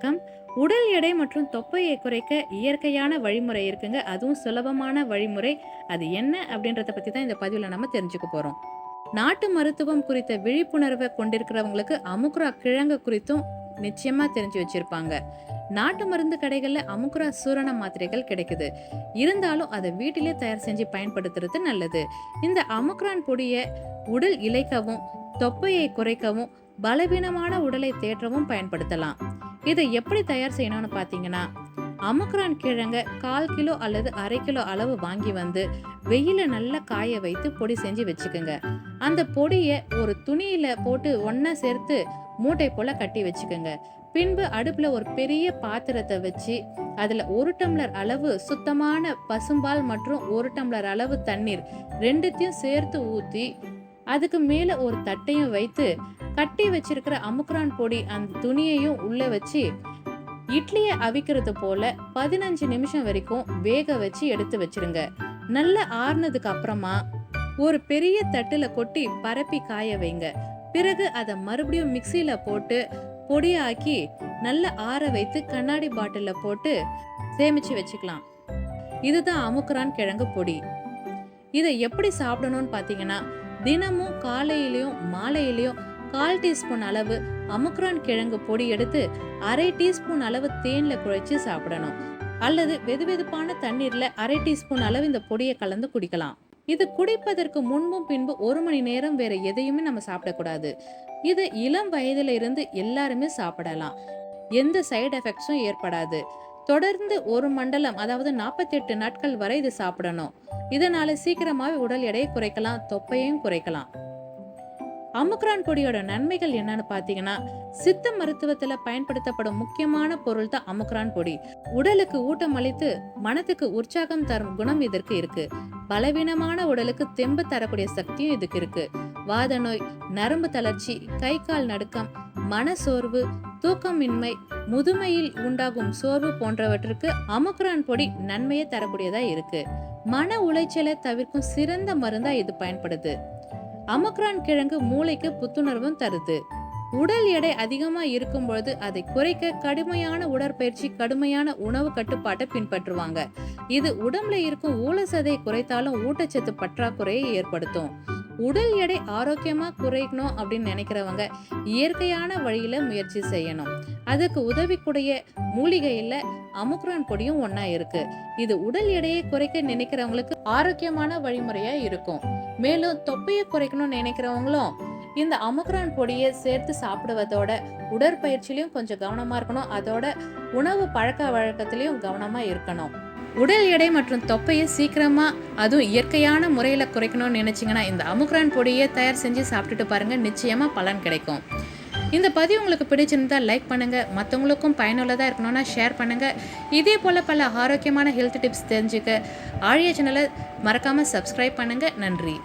வணக்கம். உடல் எடை மற்றும் தொப்பையை குறைக்க இயற்கையான வழிமுறை இருக்குங்க. அதுவும் சுலபமான வழிமுறை. அது என்ன அப்படின்றத பற்றி தான் இந்த பதிவில் நம்ம தெரிஞ்சுக்க போகிறோம் நாட்டு மருத்துவம் குறித்த விழிப்புணர்வை கொண்டிருக்கிறவங்களுக்கு அமுக்குரா கிழங்கு குறித்தும் நிச்சயமாக தெரிஞ்சு வச்சிருப்பாங்க. நாட்டு மருந்து கடைகளில் அமுக்குரா சூரண மாத்திரைகள் கிடைக்குது. இருந்தாலும் அதை வீட்டிலே தயார் செஞ்சு பயன்படுத்துறது நல்லது. இந்த அமுக்ரான் பொடியை உடல் இழைக்கவும் தொப்பையை குறைக்கவும் பலவீனமான உடலை தேற்றவும் பயன்படுத்தலாம். இதை எப்படி தயார் செய்யணும்னு பார்த்தீங்கன்னா அமுக்ரான் கிழங்க கால் கிலோ அல்லது அரை கிலோ அளவு வாங்கி வந்து வெயில நல்லா காய வைத்து பொடி செஞ்சு வச்சுக்கோங்க. அந்த பொடியை ஒரு துணியில போட்டு ஒன்னா சேர்த்து மூட்டை போல கட்டி வச்சுக்கோங்க. பின்பு அடுப்புல ஒரு பெரிய பாத்திரத்தை வச்சு அதுல ஒரு டம்ளர் அளவு சுத்தமான பசும்பால் மற்றும் ஒரு டம்ளர் அளவு தண்ணீர் ரெண்டுத்தையும் சேர்த்து ஊத்தி அதுக்கு மேல ஒரு தட்டையும் வைத்து கட்டி வச்சிருக்கிற அமுக்ரான் பொடி அந்த துணியையும் உள்ளே வச்சு இட்லியை அவிக்கிறது போல பதினஞ்சு நிமிஷம் வரைக்கும் வேக வச்சு எடுத்து வச்சிருங்க. நல்லா ஆறுனதுக்கு அப்புறமா ஒரு பெரிய தட்டுல கொட்டி பரப்பி காய வைங்க. பிறகு அதை மறுபடியும் மிக்சியில போட்டு பொடியாக்கி நல்லா ஆற வைத்து கண்ணாடி பாட்டில போட்டு சேமிச்சு வச்சுக்கலாம். இதுதான் அமுக்குரான் கிழங்கு பொடி. இதை எப்படி சாப்பிடணும்னு பார்த்தீங்கன்னா தினமும் காலையிலையும் மாலையிலையும் கால் டீஸ்பூன் அளவு அமுக்ரான் கிழங்கு பொடி எடுத்து அரை டீஸ்பூன் அளவு தேனில் குழைச்சி சாப்பிடணும். அல்லது வெதுவெதுப்பான தண்ணீரில் அரை டீஸ்பூன் அளவு இந்த பொடியை கலந்து குடிக்கலாம். இது குடிப்பதற்கு முன்பும் பின்பு ஒரு மணி நேரம் வேற எதையுமே நம்ம சாப்பிடக்கூடாது. இது இளம் வயதில இருந்து எல்லாருமே சாப்பிடலாம். எந்த சைடு எஃபெக்ட்ஸும் ஏற்படாது. தொடர்ந்து ஒரு மண்டலம் அதாவது நாற்பத்தெட்டு நாட்கள் வரை இது சாப்பிடணும். இதனால சீக்கிரமாவே உடல் எடையை குறைக்கலாம் தொப்பையும் குறைக்கலாம். அமுக்ரான் பொடியோட நன்மைகள் என்னன்னு பார்த்தீங்கன்னா சித்த மருத்துவத்தில் பயன்படுத்தப்படும் முக்கியமான பொருள் தான் அமுக்ரான் பொடி உடலுக்கு ஊட்டம் அளித்து மனத்துக்கு உற்சாகம் தரும் குணம் இதற்கு இருக்கு. பலவீனமான உடலுக்கு தெம்பு தரக்கூடிய சக்தியும் இதுக்கு இருக்கு. வாத நோய் நரம்பு தளர்ச்சி கை கால் நடுக்கம் மன சோர்வு தூக்கமின்மை முதுமையில் உண்டாகும் சோர்வு போன்றவற்றுக்கு அமுக்ரான் பொடி நன்மையை தரக்கூடியதா இருக்கு. மன உளைச்சலை தவிர்க்கும் சிறந்த மருந்தா இது பயன்படுது. அமக்ரான் கிழங்கு மூளைக்கு புத்துணர்வும் தருது. உடல் எடை அதிகமா இருக்கும் பொழுது அதை குறைக்க கடுமையான உடற்பயிற்சி கடுமையான உணவு கட்டுப்பாட்டை பின்பற்றுவாங்க. இது உடம்புல இருக்கும் ஊழசதை குறைத்தாலும் ஊட்டச்சத்து பற்றாக்குறையை ஏற்படுத்தும். உடல் எடை ஆரோக்கியமா குறைக்கணும் அப்படின்னு நினைக்கிறவங்க இயற்கையான வழியில முயற்சி செய்யணும். அதுக்கு உதவிக்கூடிய மூலிகையில அமுக்ரான் பொடியும் ஒன்றா இருக்கு. இது உடல் எடையை குறைக்க நினைக்கிறவங்களுக்கு ஆரோக்கியமான வழிமுறையா இருக்கும். மேலும் தொப்பையை குறைக்கணும்னு நினைக்கிறவங்களும் இந்த அமுக்ரான் பொடியை சேர்த்து சாப்பிடுவதோட உடற்பயிற்சியிலையும் கொஞ்சம் கவனமா இருக்கணும். அதோட உணவு பழக்க வழக்கத்திலையும் கவனமா இருக்கணும். உடல் எடை மற்றும் தொப்பையை சீக்கிரமா அதுவும் இயற்கையான முறையில குறைக்கணும்னு நினச்சிங்கன்னா இந்த அமுக்ரான் பொடியை தயார் செஞ்சு சாப்பிட்டுட்டு பாருங்க. நிச்சயமா பலன் கிடைக்கும். இந்த பதிவு உங்களுக்கு பிடிச்சிருந்தா லைக் பண்ணுங்கள் மற்றவங்களுக்கும் பயனுள்ளதாக இருக்கணும்னா ஷேர் பண்ணுங்கள் இதே போல் பல ஆரோக்கியமான ஹெல்த் டிப்ஸ் தெரிஞ்சுக்க ஆழிய சேனலை மறக்காமல் சப்ஸ்கிரைப் பண்ணுங்கள் நன்றி.